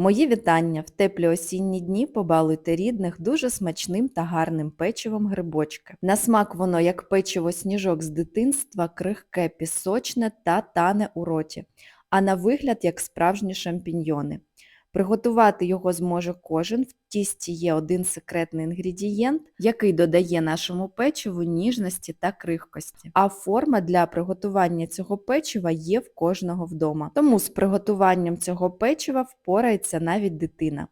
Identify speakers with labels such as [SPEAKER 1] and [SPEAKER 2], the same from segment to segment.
[SPEAKER 1] Мої вітання! В теплі осінні дні побалуйте рідних дуже смачним та гарним печивом грибочки. На смак воно, як печиво сніжок з дитинства, крихке, пісочне та тане у роті, а на вигляд як справжні шампіньйони. Приготувати його зможе кожен. В тісті є один секретний інгредієнт, який додає нашому печиву ніжності та крихкості. А форма для приготування цього печива є в кожного вдома. Тому з приготуванням цього печива впорається навіть дитина.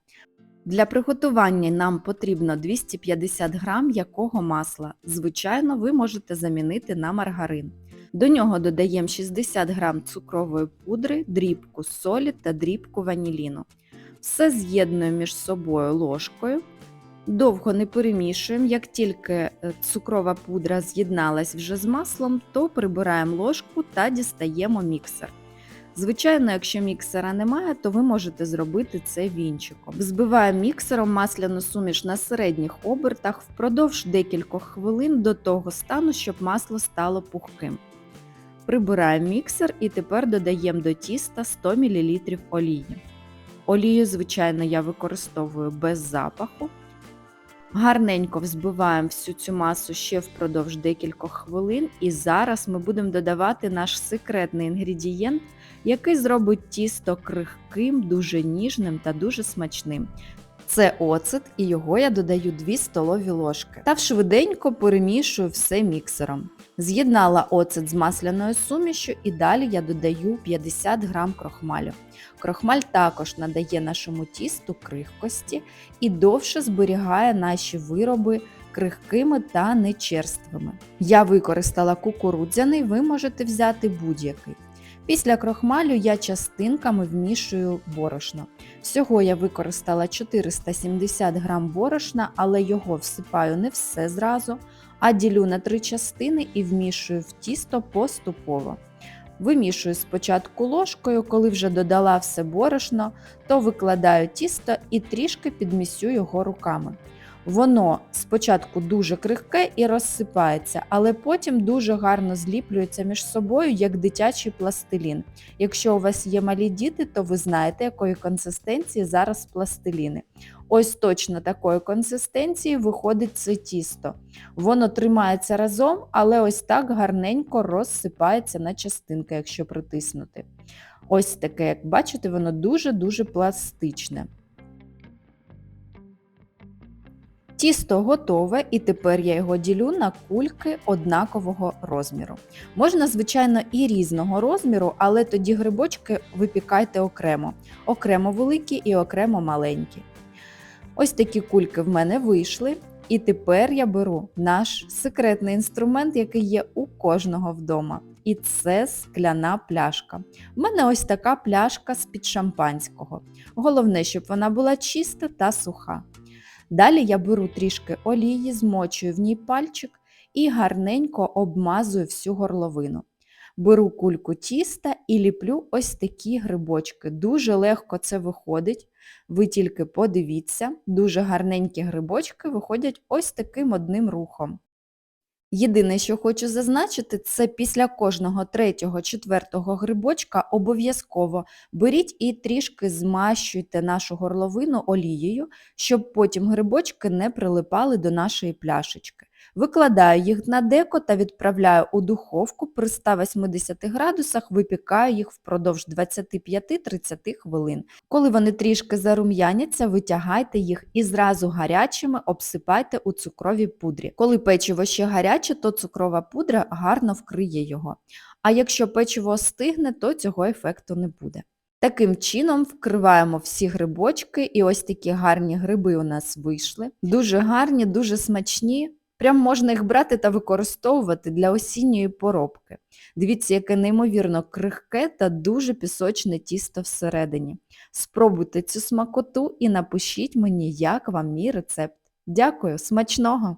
[SPEAKER 1] Для приготування нам потрібно 250 г м'якого масла. Звичайно, ви можете замінити на маргарин. До нього додаємо 60 г цукрової пудри, дрібку солі та дрібку ваніліну. Все з'єднуємо між собою ложкою. Довго не перемішуємо, як тільки е, цукрова пудра з'єдналась вже з маслом, то прибираємо ложку та дістаємо міксер. Звичайно, якщо міксера немає, то ви можете зробити це вінчиком. Взбиваємо міксером масляну суміш на середніх обертах впродовж декількох хвилин до того стану, щоб масло стало пухким. Прибираємо міксер і тепер додаємо до тіста 100 мл олії. Олію, звичайно, я використовую без запаху. Гарненько взбиваємо всю цю масу ще впродовж декількох хвилин, і зараз ми будемо додавати наш секретний інгредієнт, який зробить тісто крихким, дуже ніжним та дуже смачним. Це оцет, і його я додаю 2 столові ложки. Та швиденько перемішую все міксером. З'єднала оцет з масляною сумішю і далі я додаю 50 г крохмалю. Крохмаль також надає нашому тісту крихкості і довше зберігає наші вироби крихкими та нечерствими. Я використала кукурудзяний, ви можете взяти будь-який. Після крохмалю я частинками вмішую борошно. Всього я використала 470 г борошна, але його всипаю не все зразу, а ділю на три частини і вмішую в тісто поступово. Вимішую спочатку ложкою, коли вже додала все борошно, то викладаю тісто і трішки підмісю його руками. Воно спочатку дуже крихке і розсипається, але потім дуже гарно зліплюється між собою, як дитячий пластилін. Якщо у вас є малі діти, то ви знаєте, якої консистенції зараз пластиліни. Ось точно такої консистенції виходить це тісто. Воно тримається разом, але ось так гарненько розсипається на частинки, якщо притиснути. Ось таке, як бачите, воно дуже-дуже пластичне. Тісто готове і тепер я його ділю на кульки однакового розміру. Можна, звичайно, і різного розміру, але тоді грибочки випікайте окремо, окремо великі і окремо маленькі. Ось такі кульки в мене вийшли. І тепер я беру наш секретний інструмент, який є у кожного вдома. І це скляна пляшка. У мене ось така пляшка з-під шампанського. Головне, щоб вона була чиста та суха. Далі я беру трішки олії, змочую в ній пальчик і гарненько обмазую всю горловину. Беру кульку тіста і ліплю ось такі грибочки. Дуже легко це виходить. Ви тільки подивіться, дуже гарненькі грибочки виходять ось таким одним рухом. Єдине, що хочу зазначити, це після кожного третього, четвертого грибочка обов'язково беріть і трішки змащуйте нашу горловину олією, щоб потім грибочки не прилипали до нашої пляшечки. Викладаю їх на деко та відправляю у духовку при 180 градусах, випікаю їх впродовж 25-30 хвилин. Коли вони трішки зарум'яняться, витягайте їх і зразу гарячими обсипайте у цукровій пудрі. Коли печиво ще гаряче, то цукрова пудра гарно вкриє його. А якщо печиво остигне, то цього ефекту не буде. Таким чином вкриваємо всі грибочки, і ось такі гарні гриби у нас вийшли. Дуже гарні, дуже смачні. Прям можна їх брати та використовувати для осінньої поробки. Дивіться, яке неймовірно крихке та дуже пісочне тісто всередині. Спробуйте цю смакоту і напишіть мені, як вам мій рецепт. Дякую, смачного!